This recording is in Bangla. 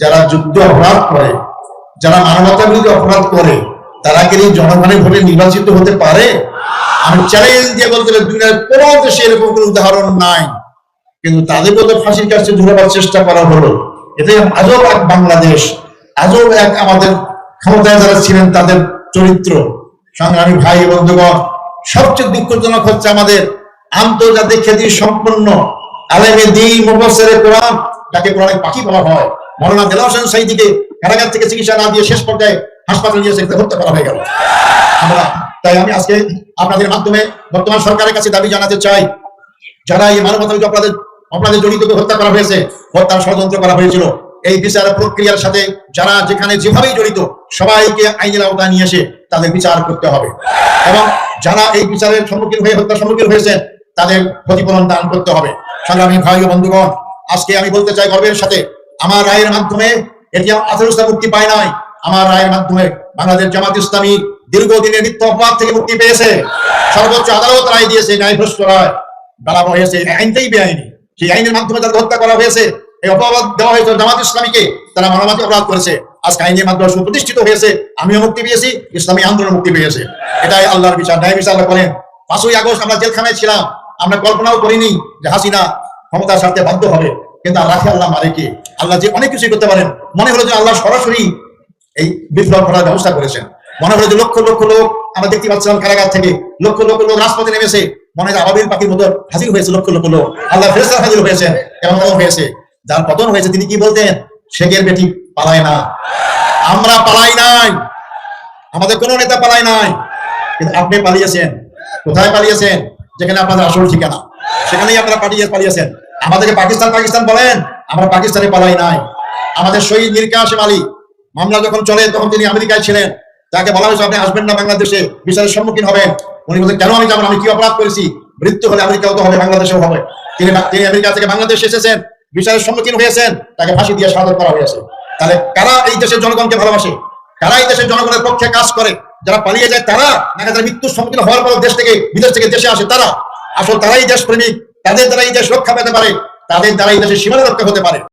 যারা যুদ্ধ অপরাধ করে, যারা মানবতা বিরোধী অপরাধ করে, তারা কি জনগণের ভোটে নির্বাচিত হতে পারে? আমি চ্যালেঞ্জ দিয়ে বলতে পারি দুনিয়ার কোনো দেশে এরকম কোনো উদাহরণ নাই। কিন্তু তাদেরকেও তো ফাঁসির কাছে ঝুলাবার চেষ্টা করা হলো। এটাই আজব এক বাংলাদেশ আজও এক আমাদের ক্ষমতায় যারা ছিলেন তাদের চরিত্র। সংগ্রামী ভাই বন্ধুগণ, সবচেয়ে দুঃখজনক হচ্ছে আমাদের আন্তর্জাতিক খ্যাতি সম্পন্ন আলেমে দিন মুফাসসিরে কোরআন, যাকে কোরআনের পাখি বলা হয়। মৌলানা দেলাওয়ার হোসেন সাইদিকে কারাগার থেকে চিকিৎসা না দিয়ে শেষ পর্যায়ে হাসপাতালে নিয়ে সেখানে হত্যা করা হয়ে গেল। আমরা তাই আমি আজকে আপনাদের মাধ্যমে বর্তমান সরকারের কাছে দাবি জানাতে চাই, যারা এই মানবতাবিক অপরাধে অপরাধে জড়িত হত্যা করা হয়েছে, হত্যার ষড়যন্ত্র করা হয়েছিল। এই বিচার প্রক্রিয়ার সাথে যারা যেখানে যেভাবেই জড়িত, সবাইকে আইনের আওতায় নিয়ে এসে তাদের বিচার করতে হবে। এবং যারা এই বিচারের সম্মুখীন হয়ে হত্যার সম্মুখীন হয়েছেন, তাদের ক্ষতিপূরণ দান করতে হবে। সংগ্রামী ভাই ও বন্ধুগণ, আজকে আমি বলতে চাই গর্বের সাথে আমার রায়ের মাধ্যমে এটি আঠারোটা মুক্তি পায় নাই। আমার রায়ের মাধ্যমে বাংলাদেশ জামাত ইসলামী দীর্ঘদিনের মিথ্য অপরাধ থেকে মুক্তি পেয়েছে। সর্বোচ্চ আদালত রায় দিয়েছে ন্যায়ভ্রষ্ট রায়। বলা হয়েছে আইনটাই বেআইনি। সেই আইনের মাধ্যমে তাদের হত্যা করা হয়েছে, এই অপরাধ দেওয়া হয়েছে জামাত ইসলামীকে, তারা মানবাধিক অপরাধ করেছে। আজকে আইনের মাধ্যমে সুপ্রতিষ্ঠিত হয়েছে, আমিও মুক্তি পেয়েছি, ইসলামী আন্দোলন মুক্তি পেয়েছে। এটাই আল্লাহর বিচার, ন্যায় বিচার করেন পাঁচই আগস্ট আমরা জেলখানায় ছিলাম, আমরা কল্পনাও করিনি যে হাসিনা ক্ষমতার স্বার্থে বাধ্য হবে। কিন্তু রাখে আল্লাহ মারে কে আল্লাহ যে অনেক কিছুই করতে পারেন। মনে হলো যে আল্লাহ সরাসরি এই বিপ্লব করার ব্যবস্থা করেছেন। মনে হলো যে লক্ষ লক্ষ লোক, আমরা দেখতে পাচ্ছিলাম কারাগার থেকে, লক্ষ লক্ষ লোক রাজপথে নেমেছে। মনে হয় আবাবিল পাখির মতো হাজির হয়েছে লক্ষ লক্ষ লোক। আল্লাহ ফেরেস্তার হাজির হয়েছেন পতন হয়েছে। যার পতন হয়েছে, তিনি কি বলতেন? শেখের বেটি পালায় না। আমরা পালাই নাই। আমাদের কোনো নেতা পালাই নাই। কিন্তু আপনি পালিয়েছেন। কোথায় পালিয়েছেন? যেখানে আপনাদের আসল ঠিকানা। সেখানেই আপনারা পালিয়ে পালিয়েছেন। আমাদেরকে পাকিস্তান পাকিস্তান বলেন। আমরা পাকিস্তানে পালাই নাই। আমাদের শহীদ মীর কাসেম আলী, মামলা যখন চলে, তখন তিনি আমেরিকায় ছিলেন। তাকে বলা হয়েছে, আপনি আসবেন না বাংলাদেশে, বিচারের সম্মুখীন হবেন। উনি বলছেন, কেন আমি যাব আমি কি অপরাধ করেছি? মৃত্যু হলে আমেরিকাও তো হবে, বাংলাদেশেও হবে। তিনি তিনি আমেরিকা থেকে বাংলাদেশে এসেছেন, বিচারের সম্মুখীন হয়েছেন, তাকে ফাঁসি দিয়ে সাদর করা হয়েছে। তাহলে কারা এই দেশের জনগণকে ভালোবাসে? কারা এই দেশের জনগণের পক্ষে কাজ করে? যারা পালিয়ে যায় তারা? নাকি যারা মৃত্যুর সম্মুখীন হওয়ার পর দেশ থেকে বিদেশ থেকে দেশে আসে তারা? আসল তারাই দেশপ্রেমিক। তাদের দ্বারা এই দেশ রক্ষা পেতে পারে, তাদের দ্বারা এই দেশের সীমানা রক্ষা হতে পারে।